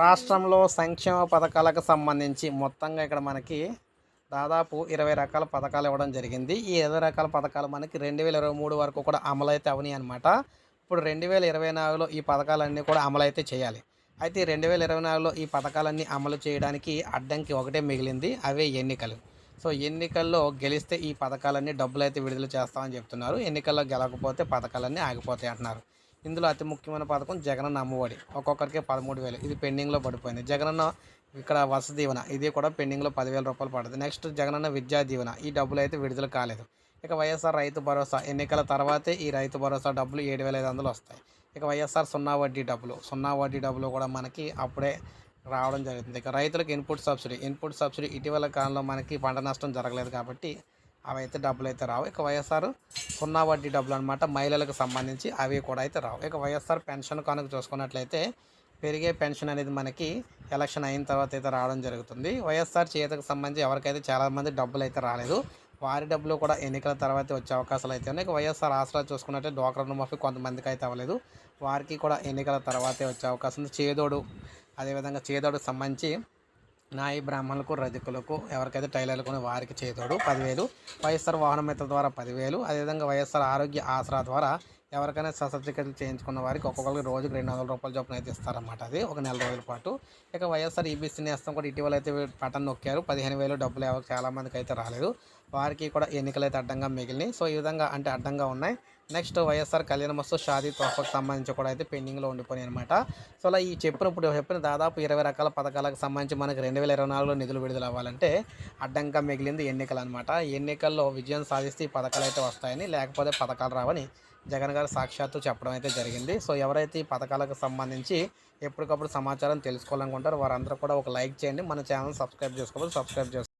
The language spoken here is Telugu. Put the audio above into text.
రాష్ట్రంలో సంక్షేమ పథకాలకు సంబంధించి మొత్తంగా ఇక్కడ మనకి దాదాపు ఇరవై రకాల పథకాలు ఇవ్వడం జరిగింది. ఈ ఇరవై రకాల పథకాలు మనకి రెండు వేల ఇరవై మూడు వరకు కూడా అమలైతే అవని అనమాట ఇప్పుడు రెండు వేల ఇరవై నాలుగులో ఈ పథకాలన్నీ కూడా అమలైతే చేయాలి. అయితే రెండు వేల ఇరవై నాలుగులో ఈ పథకాలన్నీ అమలు చేయడానికి అడ్డంకి ఒకటే మిగిలింది అవే ఎన్నికలు. సో ఎన్నికల్లో గెలిస్తే ఈ పథకాలన్నీ డబ్బులు అయితే విడుదల చేస్తామని చెప్తున్నారు. ఎన్నికల్లో గెలకపోతే పథకాలన్నీ ఆగిపోతాయి అంటున్నారు. ఇందులో అతి ముఖ్యమైన పథకం జగనన్న అమ్మఒడి. ఒక్కొక్కరికి పదమూడు వేలు. ఇది పెండింగ్లో పడిపోయింది. జగనన్న ఇక్కడ వసతి దీవెన. ఇది కూడా పెండింగ్లో పదివేల రూపాయలు పడుతుంది. నెక్స్ట్ జగనన్న విద్యా దీవెన. ఈ డబ్బులు అయితే విడుదల కాలేదు. ఇక వైఎస్ఆర్ రైతు భరోసా. ఎన్నికల తర్వాతే ఈ రైతు భరోసా డబ్బులు ఏడు వేల ఐదు వందలు వస్తాయి. ఇక వైఎస్ఆర్ సున్నా వడ్డీ డబ్బులు. సున్నా వడ్డీ డబ్బులు కూడా మనకి అప్పుడే రావడం జరుగుతుంది. ఇక రైతులకు ఇన్పుట్ సబ్సిడీ. ఇన్పుట్ సబ్సిడీ ఇటీవల కాలంలో మనకి పంట నష్టం జరగలేదు కాబట్టి అవి అయితే డబ్బులు అయితే రావు. ఇక వైఎస్ఆర్ సున్నా వడ్డీ డబ్బులు అనమాట మహిళలకు సంబంధించి అవి కూడా అయితే రావు. ఇక వైఎస్ఆర్ పెన్షన్ కనుక చూసుకున్నట్లయితే పెరిగే పెన్షన్ అనేది మనకి ఎలక్షన్ అయిన తర్వాత అయితే రావడం జరుగుతుంది. వైఎస్ఆర్ చేతకు సంబంధించి ఎవరికైతే చాలామంది డబ్బులు అయితే రాలేదు వారి డబ్బులు కూడా ఎన్నికల తర్వాత వచ్చే అవకాశాలు అయితే ఉన్నాయి. వైఎస్ఆర్ ఆసరా చూసుకున్నట్టే డ్వాక్రా రుణమాఫీ కొంతమందికి అయితే అవ్వలేదు. వారికి కూడా ఎన్నికల తర్వాతే వచ్చే అవకాశం ఉంది. చేదోడు అదేవిధంగా చేదోడుకు సంబంధించి నాయి బ్రాహ్మణులకు రజకులకు ఎవరికైతే టైలర్లకు వారికి చేతోడు పదివేలు. వైఎస్ఆర్ వాహన మిత్ర ద్వారా పదివేలు. అదేవిధంగా వైఎస్ఆర్ ఆరోగ్య ఆసరా ద్వారా ఎవరికైనా శస్త్రచికిత్సలు చేయించుకున్న వారికి ఒక్కొక్కరికి రోజుకి రెండు వందల రూపాయల చొప్పున అయితే ఇస్తారన్నమాట అది ఒక నెల రోజుల పాటు. ఇక వైఎస్ఆర్ ఈబీసీ నేస్తం కూడా ఇటీవల అయితే పట్టణ నొక్కారు. పదిహేను వేలు డబ్బులు ఎవరికి చాలామందికి అయితే రాలేదు. వారికి కూడా ఎన్నికలు అయితే అడ్డంగా మిగిలినాయి. సో ఈ విధంగా అంటే అడ్డంగా ఉన్నాయి. నెక్స్ట్ వైఎస్ఆర్ కళ్యాణ మస్తు షాదీ తోఫకు సంబంధించి కూడా అయితే పెండింగ్లో ఉండిపోయినాయి అనమాట సో అలా ఈ చెప్పిన ఇప్పుడు చెప్పిన దాదాపు ఇరవై రకాల పథకాలకు సంబంధించి మనకు రెండు వేల ఇరవై నాలుగులో నిధులు విడుదల అవ్వాలంటే అడ్డంగా మిగిలింది ఎన్నికలు అనమాట ఎన్నికల్లో విజయం సాధిస్తే ఈ పథకాలు అయితే వస్తాయని లేకపోతే పథకాలు రావని జగన్ గారు సాక్షాత్తు చెప్పడం అయితే జరిగింది. సో ఎవరైతే ఈ పథకాలకు సంబంధించి ఎప్పటికప్పుడు సమాచారం తెలుసుకోవాలనుకుంటారో వారందరూ కూడా ఒక లైక్ చేయండి. మన ఛానల్ సబ్స్క్రైబ్ చేసుకోవాలి సబ్స్క్రైబ్ చేసుకోవాలి